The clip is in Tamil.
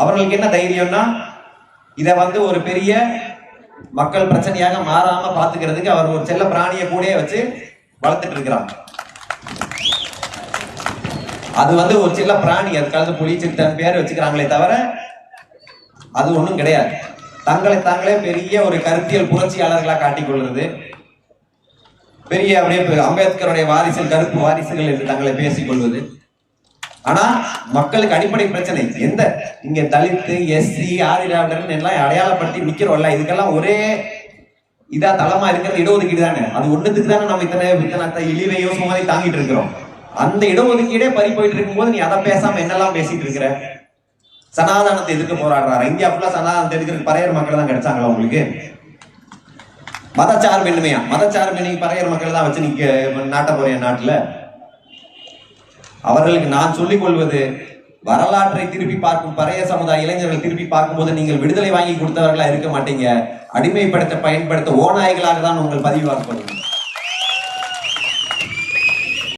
அவர்களுக்கு என்ன தைரியம்னா இதை வந்து ஒரு பெரிய மக்கள் பிரச்சனையாக மாறாம பாத்துக்கிறதுக்கு அவர் ஒரு செல்ல பிராணியை கூட வச்சு வளர்த்துட்டு இருக்கிறாங்க. அது வந்து ஒரு சில பிராணி அதுக்காக புலி சித்தன் பேர் வச்சுக்கிறாங்களே தவிர அது ஒண்ணும் கிடையாது. தங்களை தாங்களே பெரிய ஒரு கருத்தியல் புரட்சியாளர்களாக காட்டிக்கொள்வது பெரிய அப்படியே அம்பேத்கருடைய வாரிசுகள் கருப்பு வாரிசுகள் என்று தங்களை பேசிக்கொள்வது ஆனா மக்களுக்கு அடிப்படை பிரச்சனை எந்த? இங்க தலித்து எஸ்சி ஆதிராவிடர் எல்லாம் அடையாளப்படுத்தி நிக்கிறோம்ல இதுக்கெல்லாம் ஒரே இதா தளமா இருக்கிறது இடஒதுக்கீடு தானே? அது ஒண்ணுத்துக்கு தானே நம்ம இத்தனை இத்தனை இழிவையோ சுமதி தாங்கிட்டு இருக்கிறோம். அந்த இடஒதுக்கீடே பறி போயிட்டு இருக்கும்போது நீ அதை பேசாம என்னெல்லாம் பேசிட்டு இருக்கிற? சனாதானத்தை எதிர்க்க போராடுறாரு? இந்தியா ஃபுல்லா சனாதானத்தை எதிர்க்க பறையர் மக்கள் தான் கிடைச்சாங்களா உங்களுக்கு? மதச்சார்பின்மையா மதச்சார்பின்மை பறையர் மக்கள் தான் வச்சு நீங்க நாட்ட போறிய நாட்டுல? அவர்களுக்கு நான் சொல்லிக் கொள்வது வரலாற்றை திருப்பி பார்க்கும் பழைய சமுதாய இளைஞர்கள் திருப்பி பார்க்கும்போது நீங்கள் விடுதலை வாங்கி கொடுத்தவர்களா இருக்க மாட்டீங்க. அடிமைப்படுத்த பயன்படுத்த ஓநாய்களாக தான் உங்கள் பதிவாகப்படுவீங்க